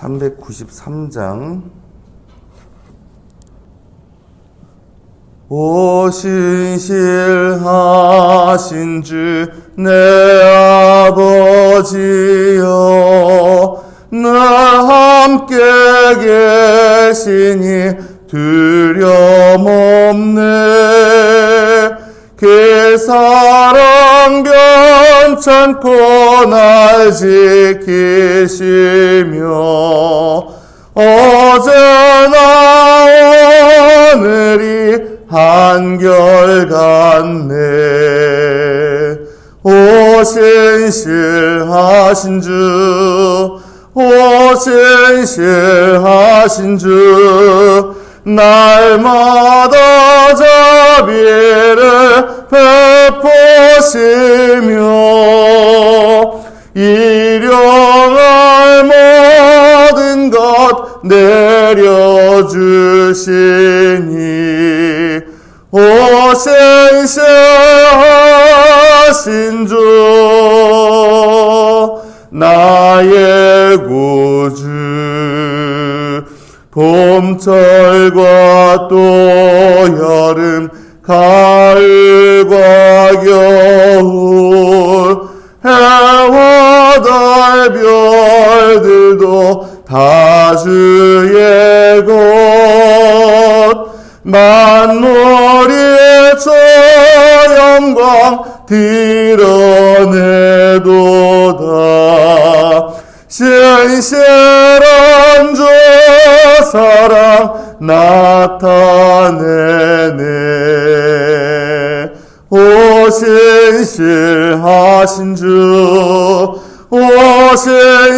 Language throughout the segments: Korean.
393장. 오 신실하신 주 내 아버지여 나 함께 계시니 두려움 없네 그 사랑 변찮고 날 지키시며 어제나 오늘이 한결같네. 오신실하신 주. 오신실하신 주 날마다 자비를 베푸시며 일용할 모든 것 내려주시니 오신실하신 주 나의 구주 봄철과 또 여름 가을과 겨울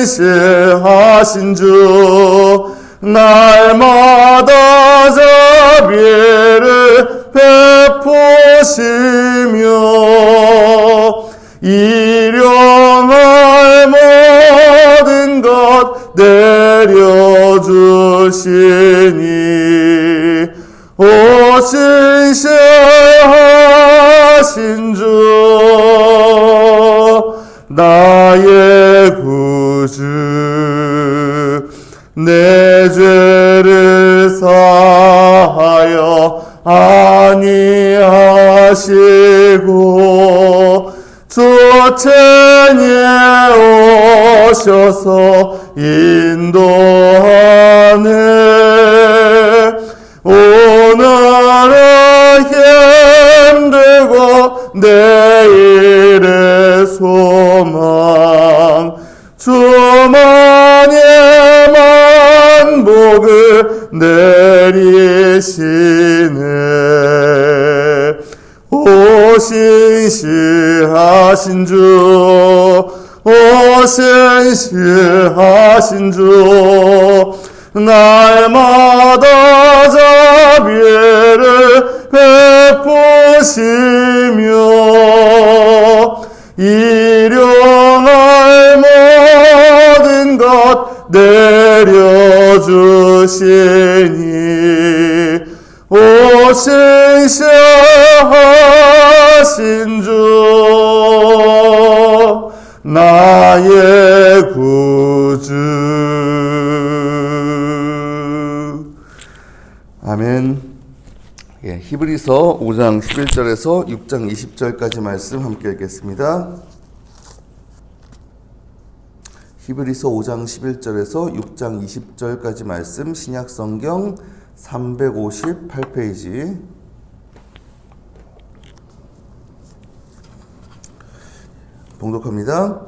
오신실하신 주 날마다 자비를 베푸시며 일용할 모든 것 내려주시니 오신실하신 오셔서 인도하네. 오늘은 힘들고 내일의 소망. 주만의 만복을 내리시네. 오신실하신 주 오신실하신 주 날마다 자비를 베푸시며 일용할 모든 것 내려주시니 오신실하신 주 나의 구주. 아멘. 예, 히브리서 5장 11절에서 6장 20절까지 말씀 함께 읽겠습니다. 히브리서 5장 11절에서 6장 20절까지 말씀 신약 성경 358페이지 봉독합니다.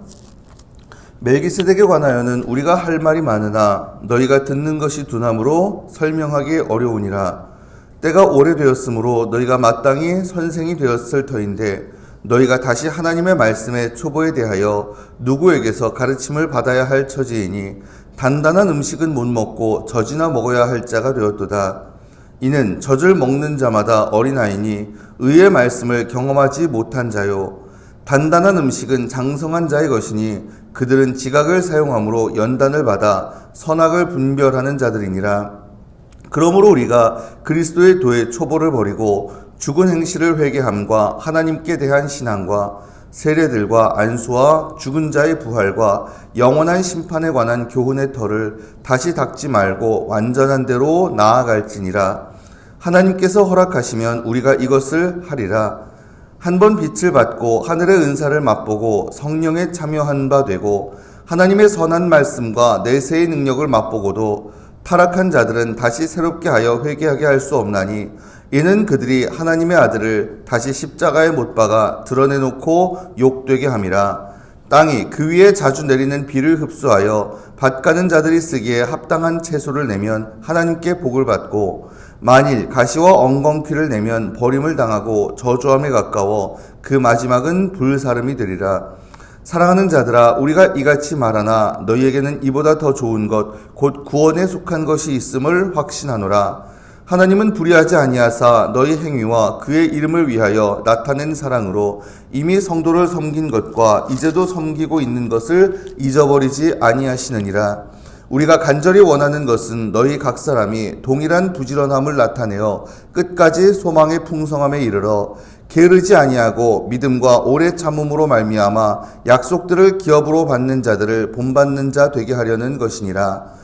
멜기세덱에 관하여는 우리가 할 말이 많으나 너희가 듣는 것이 두나무로 설명하기 어려우니라. 때가 오래되었으므로 너희가 마땅히 선생이 되었을 터인데 너희가 다시 하나님의 말씀의 초보에 대하여 누구에게서 가르침을 받아야 할 처지이니 단단한 음식은 못 먹고 젖이나 먹어야 할 자가 되었도다. 이는 젖을 먹는 자마다 어린아이니 의의 말씀을 경험하지 못한 자요. 단단한 음식은 장성한 자의 것이니 그들은 지각을 사용함으로 연단을 받아 선악을 분별하는 자들이니라. 그러므로 우리가 그리스도의 도의 초보를 버리고 죽은 행실을 회개함과 하나님께 대한 신앙과 세례들과 안수와 죽은 자의 부활과 영원한 심판에 관한 교훈의 털을 다시 닦지 말고 완전한 대로 나아갈지니라. 하나님께서 허락하시면 우리가 이것을 하리라. 한 번 빛을 받고 하늘의 은사를 맛보고 성령에 참여한 바 되고 하나님의 선한 말씀과 내세의 능력을 맛보고도 타락한 자들은 다시 새롭게 하여 회개하게 할 수 없나니 이는 그들이 하나님의 아들을 다시 십자가에 못 박아 드러내놓고 욕되게 함이라 땅이 그 위에 자주 내리는 비를 흡수하여 밭 가는 자들이 쓰기에 합당한 채소를 내면 하나님께 복을 받고 만일 가시와 엉겅퀴를 내면 버림을 당하고 저주함에 가까워 그 마지막은 불사름이 되리라. 사랑하는 자들아 우리가 이같이 말하나 너희에게는 이보다 더 좋은 것 곧 구원에 속한 것이 있음을 확신하노라 하나님은 불의하지 아니하사 너희 행위와 그의 이름을 위하여 나타낸 사랑으로 이미 성도를 섬긴 것과 이제도 섬기고 있는 것을 잊어버리지 아니하시느니라 우리가 간절히 원하는 것은 너희 각 사람이 동일한 부지런함을 나타내어 끝까지 소망의 풍성함에 이르러 게으르지 아니하고 믿음과 오래 참음으로 말미암아 약속들을 기업으로 받는 자들을 본받는 자 되게 하려는 것이니라.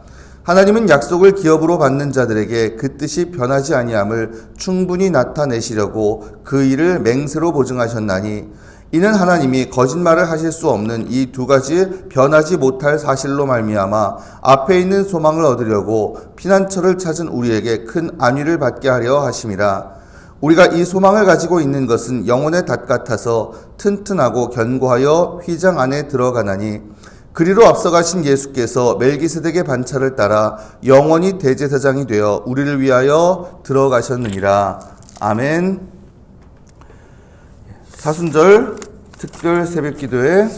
하나님은 약속을 기업으로 받는 자들에게 그 뜻이 변하지 아니함을 충분히 나타내시려고 그 일을 맹세로 보증하셨나니 이는 하나님이 거짓말을 하실 수 없는 이 두 가지 변하지 못할 사실로 말미암아 앞에 있는 소망을 얻으려고 피난처를 찾은 우리에게 큰 안위를 받게 하려 하심이라. 우리가 이 소망을 가지고 있는 것은 영혼의 닷 같아서 튼튼하고 견고하여 휘장 안에 들어가나니 그리로 앞서가신 예수께서 멜기세덱의 반차를 따라 영원히 대제사장이 되어 우리를 위하여 들어가셨느니라 아멘. 사순절 특별 새벽 기도의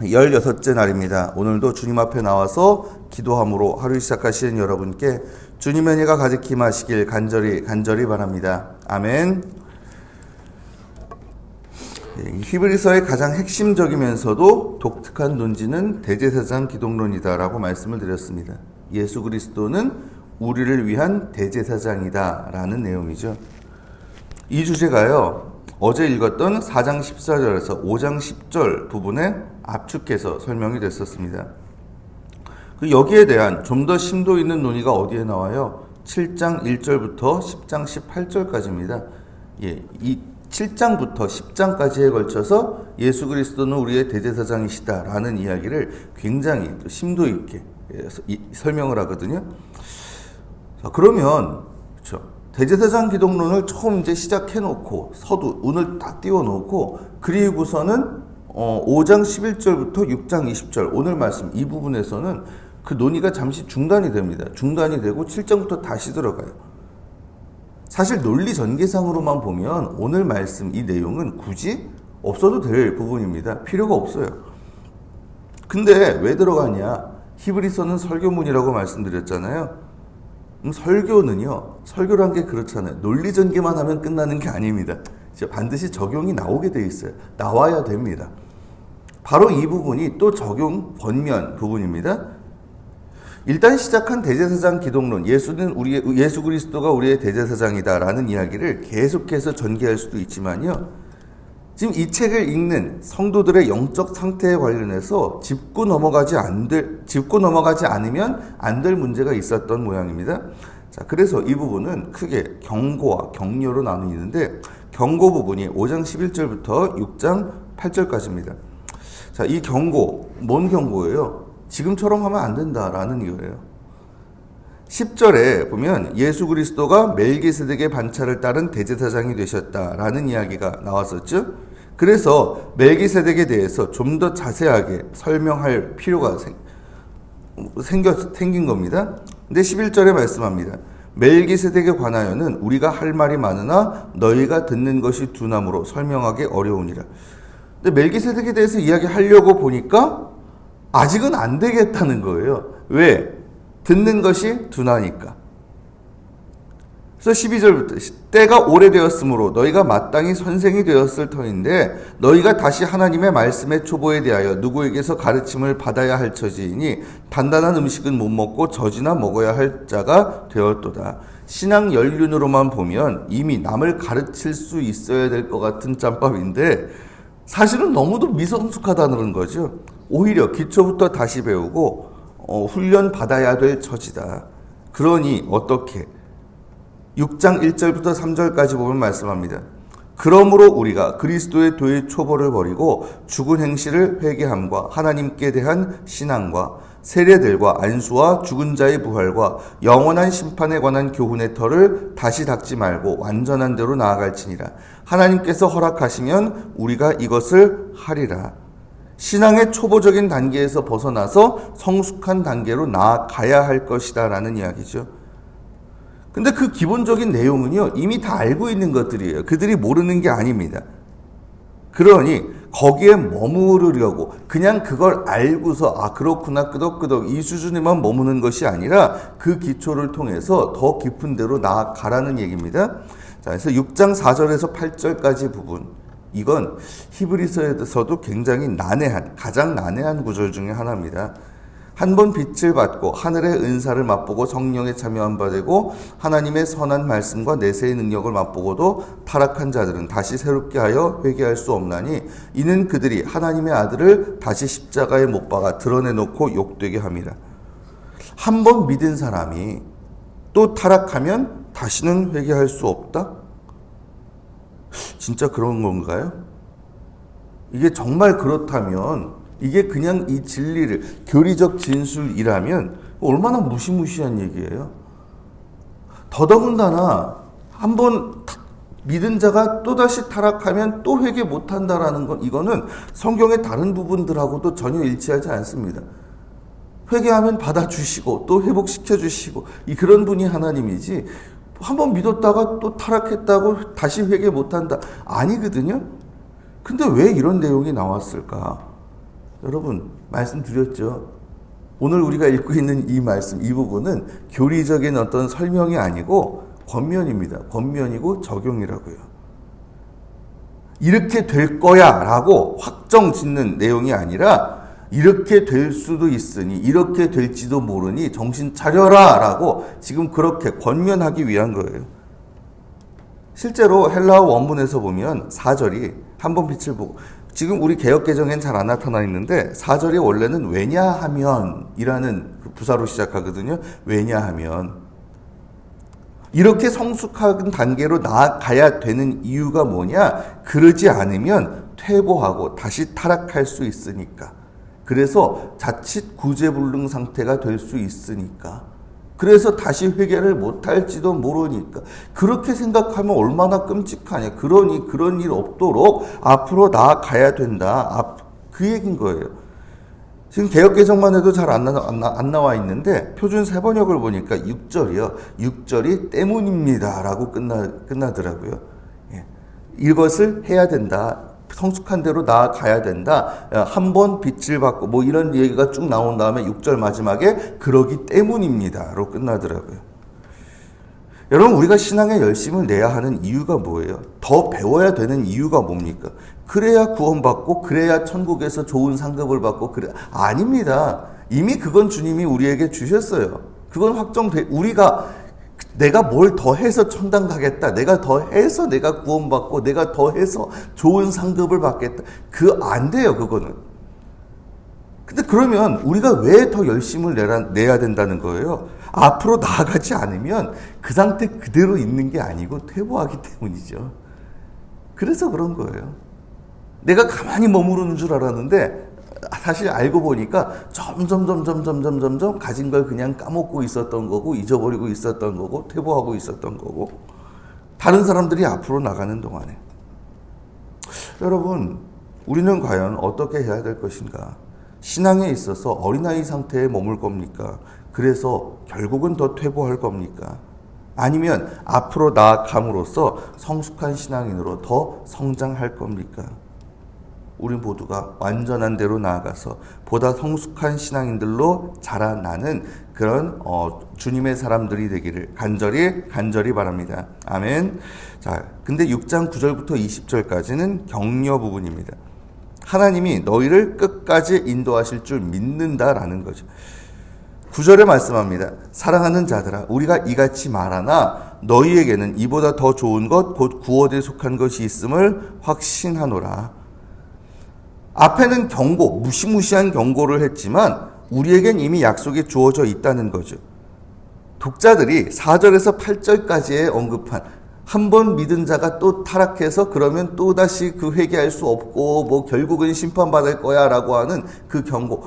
16째 날입니다. 오늘도 주님 앞에 나와서 기도함으로 하루 시작하시는 여러분께 주님의 은혜가 가득히 마시길 간절히 간절히 바랍니다. 아멘. 예, 히브리서의 가장 핵심적이면서도 독특한 논지는 대제사장 기독론이다라고 말씀을 드렸습니다. 예수 그리스도는 우리를 위한 대제사장이다라는 내용이죠. 이 주제가요. 어제 읽었던 4장 14절에서 5장 10절 부분에 압축해서 설명이 됐었습니다. 그 여기에 대한 좀 더 심도 있는 논의가 어디에 나와요? 7장 1절부터 10장 18절까지입니다. 예, 이 7장부터 10장까지에 걸쳐서 예수 그리스도는 우리의 대제사장이시다라는 이야기를 굉장히 심도 있게 예, 설명을 하거든요. 자, 그러면 그렇죠. 대제사장 기독론을 처음 이제 시작해 놓고 서두 운을 딱 띄워 놓고 그리고서는 어, 5장 11절부터 6장 20절 오늘 말씀 이 부분에서는 그 논의가 잠시 중단이 됩니다. 중단이 되고 7장부터 다시 들어가요. 사실 논리 전개상으로만 보면 오늘 말씀 이 내용은 굳이 없어도 될 부분입니다. 필요가 없어요. 근데 왜 들어가냐? 히브리서는 설교문이라고 말씀드렸잖아요. 음, 설교는요, 설교란 게 그렇잖아요. 논리 전개만 하면 끝나는 게 아닙니다. 반드시 적용이 나오게 돼 있어요. 나와야 됩니다. 바로 이 부분이 또 적용 번면 부분입니다. 일단 시작한 대제사장 기독론, 예수는 우리 예수 그리스도가 우리의 대제사장이다라는 이야기를 계속해서 전개할 수도 있지만요. 지금 이 책을 읽는 성도들의 영적 상태에 관련해서 짚고 넘어가지 안 될, 짚고 넘어가지 않으면 안 될 문제가 있었던 모양입니다. 자, 그래서 이 부분은 크게 경고와 격려로 나누는데 경고 부분이 5장 11절부터 6장 8절까지입니다. 자, 이 경고, 뭔 경고예요? 지금처럼 하면 안 된다라는 이거예요. 10절에 보면 예수 그리스도가 멜기세덱의 반차를 따른 대제사장이 되셨다라는 이야기가 나왔었죠. 그래서 멜기세덱에 대해서 좀 더 자세하게 설명할 필요가 생, 생겨, 생긴 겁니다. 근데 11절에 말씀합니다. 멜기세덱에 관하여는 우리가 할 말이 많으나 너희가 듣는 것이 두나무로 설명하기 어려우니라. 근데 멜기세덱에 대해서 이야기하려고 보니까 아직은 안 되겠다는 거예요. 왜? 듣는 것이 둔하니까. 그래서 12절부터 때가 오래되었으므로 너희가 마땅히 선생이 되었을 터인데 너희가 다시 하나님의 말씀의 초보에 대하여 누구에게서 가르침을 받아야 할 처지이니 단단한 음식은 못 먹고 젖이나 먹어야 할 자가 되었도다. 신앙 연륜으로만 보면 이미 남을 가르칠 수 있어야 될 것 같은 짬밥인데 사실은 너무도 미성숙하다는 거죠. 오히려 기초부터 다시 배우고 어, 훈련 받아야 될 처지다. 그러니 어떻게 6장 1절부터 3절까지 보면 말씀합니다. 그러므로 우리가 그리스도의 도의 초보를 버리고 죽은 행실을 회개함과 하나님께 대한 신앙과 세례들과 안수와 죽은 자의 부활과 영원한 심판에 관한 교훈의 털을 다시 닦지 말고 완전한 대로 나아갈지니라. 하나님께서 허락하시면 우리가 이것을 하리라. 신앙의 초보적인 단계에서 벗어나서 성숙한 단계로 나아가야 할 것이다라는 이야기죠. 근데 그 기본적인 내용은요, 이미 다 알고 있는 것들이에요. 그들이 모르는 게 아닙니다. 그러니 거기에 머무르려고 그냥 그걸 알고서 아 그렇구나 끄덕끄덕 이 수준에만 머무는 것이 아니라 그 기초를 통해서 더 깊은 데로 나아가라는 얘기입니다. 자, 그래서 6장 4절에서 8절까지 부분 이건 히브리서에서도 굉장히 난해한 가장 난해한 구절 중에 하나입니다. 한 번 빛을 받고 하늘의 은사를 맛보고 성령에 참여한 바 되고 하나님의 선한 말씀과 내세의 능력을 맛보고도 타락한 자들은 다시 새롭게 하여 회개할 수 없나니 이는 그들이 하나님의 아들을 다시 십자가에 못 박아 드러내 놓고 욕되게 함이라. 한 번 믿은 사람이 또 타락하면 다시는 회개할 수 없다? 진짜 그런 건가요? 이게 정말 그렇다면 이게 그냥 이 진리를 교리적 진술이라면 얼마나 무시무시한 얘기예요. 더더군다나 한번 믿은 자가 또다시 타락하면 또 회개 못한다라는 건 이거는 성경의 다른 부분들하고도 전혀 일치하지 않습니다. 회개하면 받아주시고 또 회복시켜 주시고 이 그런 분이 하나님이지 한번 믿었다가 또 타락했다고 다시 회개 못한다 아니거든요. 근데 왜 이런 내용이 나왔을까? 여러분 말씀드렸죠. 오늘 우리가 읽고 있는 이 말씀 이 부분은 교리적인 어떤 설명이 아니고 권면입니다. 권면이고 적용이라고요. 이렇게 될 거야 라고 확정 짓는 내용이 아니라 이렇게 될 수도 있으니 이렇게 될지도 모르니 정신 차려라라고 지금 그렇게 권면하기 위한 거예요. 실제로 헬라어 원문에서 보면 4절이 한 번 빛을 보고 지금 우리 개혁 개정엔 잘 안 나타나 있는데 4절이 원래는 왜냐하면이라는 그 부사로 시작하거든요. 왜냐하면 이렇게 성숙한 단계로 나아가야 되는 이유가 뭐냐? 그러지 않으면 퇴보하고 다시 타락할 수 있으니까. 그래서 자칫 구제불능 상태가 될 수 있으니까. 그래서 다시 회개를 못할지도 모르니까. 그렇게 생각하면 얼마나 끔찍하냐. 그러니 그런 일 없도록 앞으로 나아가야 된다. 그 얘기인 거예요. 지금 개혁 개정만 해도 잘안안 나와 있는데 표준 세번역을 보니까 6절이요. 6절이 때문입니다라고 끝나 끝나더라고요. 예. 이것을 해야 된다. 성숙한 대로 나아가야 된다. 한번 빛을 받고 뭐 이런 얘기가 쭉 나온 다음에 6절 마지막에 그러기 때문입니다로 끝나더라고요. 여러분 우리가 신앙에 열심을 내야 하는 이유가 뭐예요? 더 배워야 되는 이유가 뭡니까? 그래야 구원받고 그래야 천국에서 좋은 상급을 받고 그래 아닙니다. 이미 그건 주님이 우리에게 주셨어요. 그건 확정돼 우리가 내가 뭘 더 해서 천당 가겠다. 내가 더 해서 내가 구원받고 내가 더 해서 좋은 상급을 받겠다. 그 안 돼요, 그거는. 근데 그러면 우리가 왜 더 열심을 내라, 내야 된다는 거예요? 앞으로 나아가지 않으면 그 상태 그대로 있는 게 아니고 퇴보하기 때문이죠. 그래서 그런 거예요. 내가 가만히 머무르는 줄 알았는데 사실 알고 보니까 점점 점점 점점 점점 가진 걸 그냥 까먹고 있었던 거고 잊어버리고 있었던 거고 퇴보하고 있었던 거고 다른 사람들이 앞으로 나가는 동안에 여러분 우리는 과연 어떻게 해야 될 것인가? 신앙에 있어서 어린아이 상태에 머물 겁니까? 그래서 결국은 더 퇴보할 겁니까? 아니면 앞으로 나아감으로써 성숙한 신앙인으로 더 성장할 겁니까? 우리 모두가 완전한 대로 나아가서 보다 성숙한 신앙인들로 자라나는 그런 어, 주님의 사람들이 되기를 간절히 간절히 바랍니다. 아멘. 자, 근데 6장 9절부터 20절까지는 격려 부분입니다. 하나님이 너희를 끝까지 인도하실 줄 믿는다라는 거죠. 9절에 말씀합니다. 사랑하는 자들아 우리가 이같이 말하나 너희에게는 이보다 더 좋은 것 곧 구원에 속한 것이 있음을 확신하노라. 앞에는 경고, 무시무시한 경고를 했지만 우리에겐 이미 약속이 주어져 있다는 거죠. 독자들이 4절에서 8절까지의 언급한 한 번 믿은 자가 또 타락해서 그러면 또 다시 그 회개할 수 없고 뭐 결국은 심판받을 거야 라고 하는 그 경고.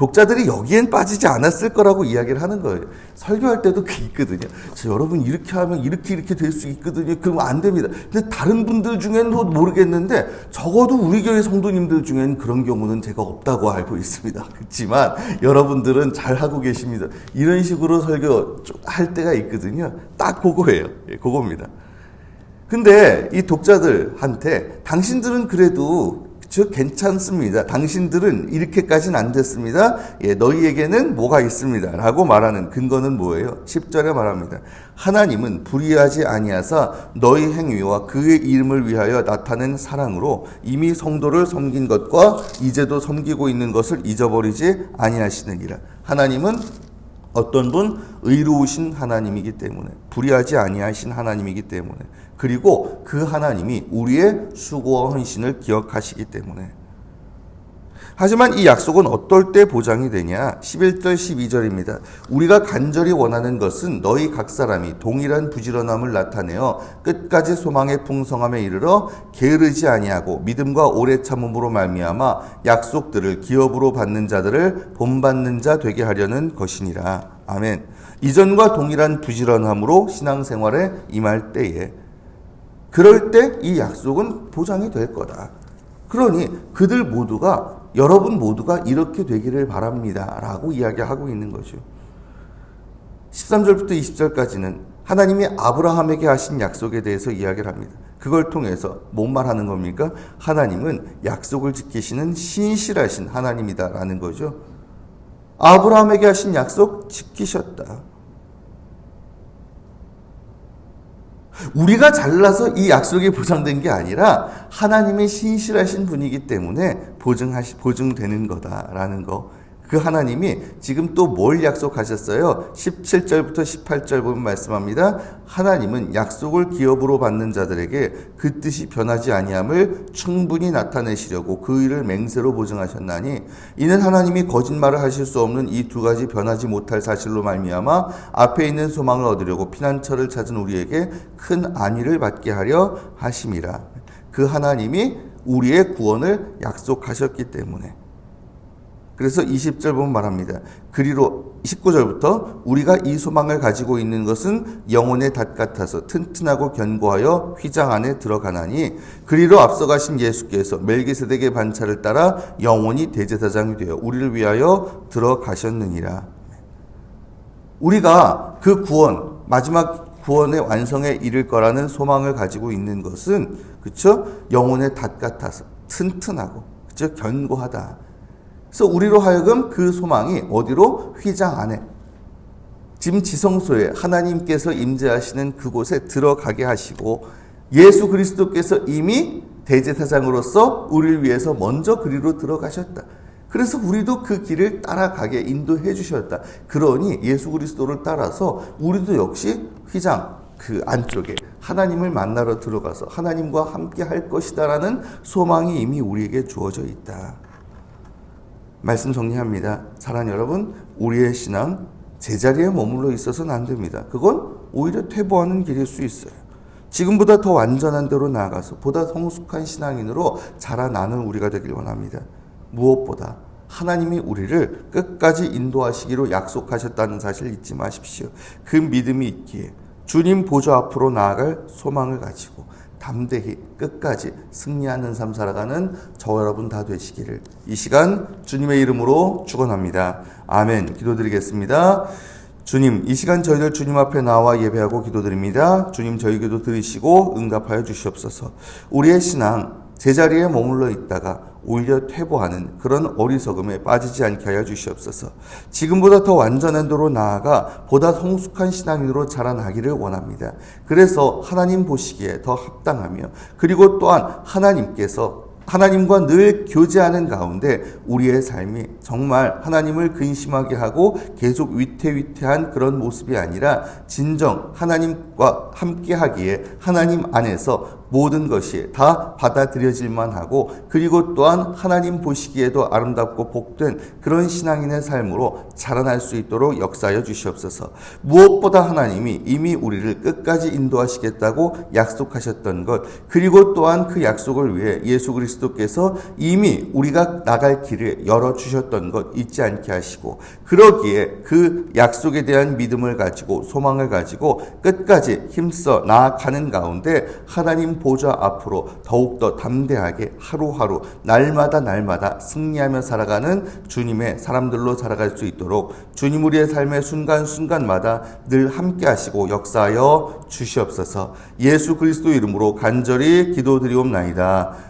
독자들이 여기엔 빠지지 않았을 거라고 이야기를 하는 거예요. 설교할 때도 그 있거든요. 저 여러분 이렇게 하면 이렇게 이렇게 될 수 있거든요. 그러면 안 됩니다. 근데 다른 분들 중에는 또 모르겠는데 적어도 우리 교회 성도님들 중에는 그런 경우는 제가 없다고 알고 있습니다. 그렇지만 여러분들은 잘 하고 계십니다. 이런 식으로 설교 할 때가 있거든요. 딱 그거예요. 예, 그겁니다. 근데 이 독자들한테 당신들은 그래도 즉 괜찮습니다. 당신들은 이렇게까지는 안 됐습니다. 예, 너희에게는 뭐가 있습니다. 라고 말하는 근거는 뭐예요? 10절에 말합니다. 하나님은 불의하지 아니하사 너희 행위와 그의 이름을 위하여 나타낸 사랑으로 이미 성도를 섬긴 것과 이제도 섬기고 있는 것을 잊어버리지 아니하시느니라. 하나님은 어떤 분 의로우신 하나님이기 때문에 불의하지 아니하신 하나님이기 때문에 그리고 그 하나님이 우리의 수고와 헌신을 기억하시기 때문에 하지만 이 약속은 어떨 때 보장이 되냐? 11절 12절입니다. 우리가 간절히 원하는 것은 너희 각 사람이 동일한 부지런함을 나타내어 끝까지 소망의 풍성함에 이르러 게으르지 아니하고 믿음과 오래 참음으로 말미암아 약속들을 기업으로 받는 자들을 본받는 자 되게 하려는 것이니라. 아멘. 이전과 동일한 부지런함으로 신앙생활에 임할 때에 그럴 때 이 약속은 보장이 될 거다. 그러니 그들 모두가 여러분 모두가 이렇게 되기를 바랍니다. 라고 이야기하고 있는 거죠. 13절부터 20절까지는 하나님이 아브라함에게 하신 약속에 대해서 이야기를 합니다. 그걸 통해서 뭔 말하는 겁니까? 하나님은 약속을 지키시는 신실하신 하나님이다라는 거죠. 아브라함에게 하신 약속 지키셨다. 우리가 잘나서 이 약속이 보장된 게 아니라 하나님의 신실하신 분이기 때문에 보증하시, 보증되는 거다라는 거. 그 하나님이 지금 또 뭘 약속하셨어요? 17절부터 18절 보면 말씀합니다. 하나님은 약속을 기업으로 받는 자들에게 그 뜻이 변하지 아니함을 충분히 나타내시려고 그 일을 맹세로 보증하셨나니 이는 하나님이 거짓말을 하실 수 없는 이 두 가지 변하지 못할 사실로 말미암아 앞에 있는 소망을 얻으려고 피난처를 찾은 우리에게 큰 안위를 받게 하려 하심이라. 그 하나님이 우리의 구원을 약속하셨기 때문에 그래서 20절 보면 말합니다. 그리로 19절부터 우리가 이 소망을 가지고 있는 것은 영혼의 닷 같아서 튼튼하고 견고하여 휘장 안에 들어가나니 그리로 앞서가신 예수께서 멜기세덱의 반차를 따라 영원히 대제사장이 되어 우리를 위하여 들어가셨느니라. 우리가 그 구원 마지막 구원의 완성에 이를 거라는 소망을 가지고 있는 것은 그쵸 영혼의 닷 같아서 튼튼하고 그쵸 견고하다. 그래서 우리로 하여금 그 소망이 어디로 휘장 안에 지금 지성소에 하나님께서 임재하시는 그곳에 들어가게 하시고 예수 그리스도께서 이미 대제사장으로서 우리를 위해서 먼저 그리로 들어가셨다. 그래서 우리도 그 길을 따라가게 인도해 주셨다. 그러니 예수 그리스도를 따라서 우리도 역시 휘장 그 안쪽에 하나님을 만나러 들어가서 하나님과 함께 할 것이다라는 소망이 이미 우리에게 주어져 있다. 말씀 정리합니다. 사랑하는 여러분, 우리의 신앙 제자리에 머물러 있어서는 안 됩니다. 그건 오히려 퇴보하는 길일 수 있어요. 지금보다 더 완전한 대로 나아가서 보다 성숙한 신앙인으로 자라나는 우리가 되길 원합니다. 무엇보다 하나님이 우리를 끝까지 인도하시기로 약속하셨다는 사실을 잊지 마십시오. 그 믿음이 있기에 주님 보좌 앞으로 나아갈 소망을 가지고 담대히 끝까지 승리하는 삶 살아가는 저와 여러분 다 되시기를 이 시간 주님의 이름으로 축원합니다. 아멘. 기도드리겠습니다. 주님, 이 시간 저희들 주님 앞에 나와 예배하고 기도드립니다. 주님 저희 기도 들으시고 응답하여 주시옵소서. 우리의 신앙 제자리에 머물러 있다가 오히려 퇴보하는 그런 어리석음에 빠지지 않게 하여 주시옵소서. 지금보다 더 완전한 도로 나아가 보다 성숙한 신앙인으로 자라나기를 원합니다. 그래서 하나님 보시기에 더 합당하며 그리고 또한 하나님께서 하나님과 늘 교제하는 가운데 우리의 삶이 정말 하나님을 근심하게 하고 계속 위태위태한 그런 모습이 아니라 진정 하나님 과 함께 하기에 하나님 안에서 모든 것이 다 받아들여질만 하고 그리고 또한 하나님 보시기에도 아름답고 복된 그런 신앙인의 삶으로 자라날 수 있도록 역사하여 주시옵소서. 무엇보다 하나님이 이미 우리를 끝까지 인도하시겠다고 약속하셨던 것 그리고 또한 그 약속을 위해 예수 그리스도께서 이미 우리가 나갈 길을 열어 주셨던 것 잊지 않게 하시고 그러기에 그 약속에 대한 믿음을 가지고 소망을 가지고 끝까지 힘써 나아가는 가운데 하나님 보좌 앞으로 더욱더 담대하게 하루하루 날마다 날마다 승리하며 살아가는 주님의 사람들로 살아갈 수 있도록 주님 우리의 삶의 순간순간마다 늘 함께 하시고 역사하여 주시옵소서 예수 그리스도 이름으로 간절히 기도드리옵나이다.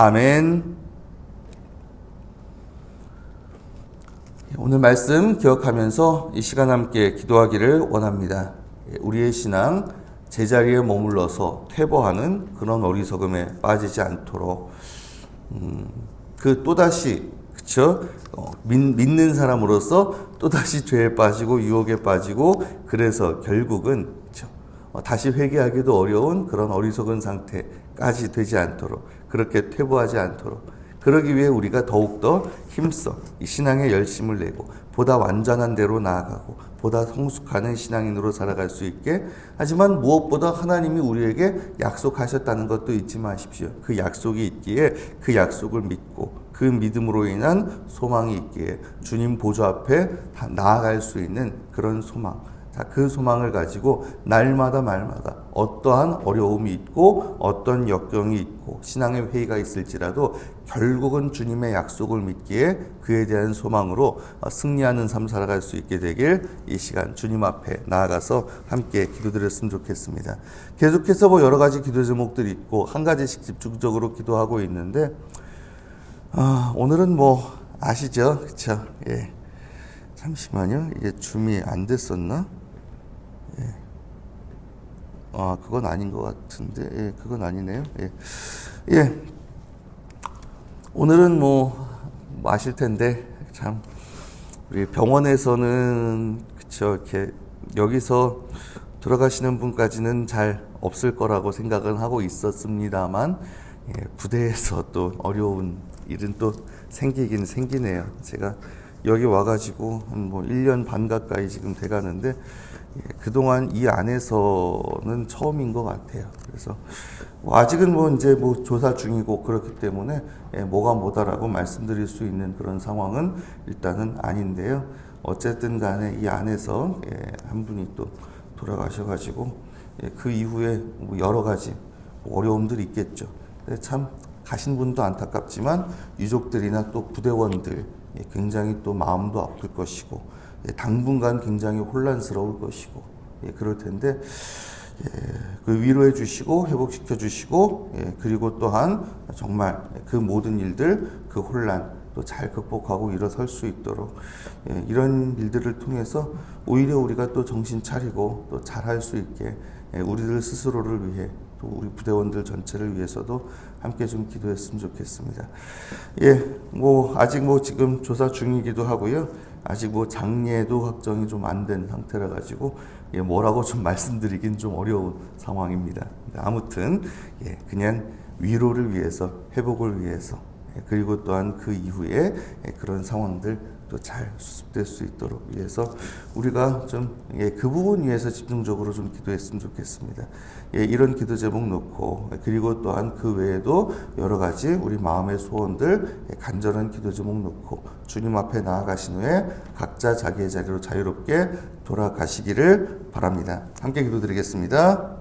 아멘. 오늘 말씀 기억하면서 이 시간 함께 기도하기를 원합니다. 우리의 신앙 제자리에 머물러서 퇴보하는 그런 어리석음에 빠지지 않도록 음, 그 또다시 그쵸 어, 믿, 믿는 사람으로서 또다시 죄에 빠지고 유혹에 빠지고 그래서 결국은 그쵸? 어, 다시 회개하기도 어려운 그런 어리석은 상태까지 되지 않도록 그렇게 퇴보하지 않도록 그러기 위해 우리가 더욱더 힘써 이 신앙에 열심을 내고 보다 완전한 대로 나아가고 보다 성숙하는 신앙인으로 살아갈 수 있게 하지만 무엇보다 하나님이 우리에게 약속하셨다는 것도 잊지 마십시오. 그 약속이 있기에 그 약속을 믿고 그 믿음으로 인한 소망이 있기에 주님 보좌 앞에 다 나아갈 수 있는 그런 소망 자, 그 소망을 가지고 날마다 말마다 어떠한 어려움이 있고 어떤 역경이 있고 신앙의 회의가 있을지라도 결국은 주님의 약속을 믿기에 그에 대한 소망으로 승리하는 삶 살아갈 수 있게 되길 이 시간 주님 앞에 나아가서 함께 기도드렸으면 좋겠습니다. 계속해서 뭐 여러 가지 기도 제목들이 있고 한 가지씩 집중적으로 기도하고 있는데 아, 오늘은 뭐 아시죠? 그쵸? 예. 잠시만요. 이게 줌이 안 됐었나? 예. 아, 그건 아닌 것 같은데, 예, 그건 아니네요. 예. 예. 오늘은 뭐, 뭐 아실 텐데, 참, 우리 병원에서는, 그쵸, 이렇게, 여기서 돌아가시는 분까지는 잘 없을 거라고 생각은 하고 있었습니다만, 예, 부대에서 또 어려운 일은 또 생기긴 생기네요. 제가 여기 와가지고 뭐 1년 반 가까이 지금 돼가는데 예, 그동안 이 안에서는 처음인 것 같아요. 그래서 뭐 아직은 뭐 이제 뭐 조사 중이고 그렇기 때문에 예, 뭐가 뭐다라고 말씀드릴 수 있는 그런 상황은 일단은 아닌데요. 어쨌든 간에 이 안에서 예, 한 분이 또 돌아가셔가지고 예, 그 이후에 뭐 여러 가지 어려움들이 있겠죠. 참 가신 분도 안타깝지만 유족들이나 또 부대원들 예, 굉장히 또 마음도 아플 것이고 예, 당분간 굉장히 혼란스러울 것이고 예, 그럴 텐데 예, 그 위로해 주시고 회복시켜 주시고 예, 그리고 또한 정말 그 모든 일들 그 혼란 또 잘 극복하고 일어설 수 있도록 예, 이런 일들을 통해서 오히려 우리가 또 정신 차리고 또 잘할 수 있게 예, 우리들 스스로를 위해 또 우리 부대원들 전체를 위해서도 함께 좀 기도했으면 좋겠습니다. 예, 뭐 아직 뭐 지금 조사 중이기도 하고요. 아직 뭐 장례도 확정이 좀 안 된 상태라 가지고 예, 뭐라고 좀 말씀드리긴 좀 어려운 상황입니다. 아무튼 예, 그냥 위로를 위해서 회복을 위해서 예, 그리고 또한 그 이후에 예, 그런 상황들 또 잘 수습될 수 있도록 위해서 우리가 좀 예, 그 부분 위해서 집중적으로 좀 기도했으면 좋겠습니다. 예, 이런 기도 제목 놓고 예, 그리고 또한 그 외에도 여러 가지 우리 마음의 소원들 예, 간절한 기도 제목 놓고 주님 앞에 나아가신 후에 각자 자기의 자리로 자유롭게 돌아가시기를 바랍니다. 함께 기도드리겠습니다.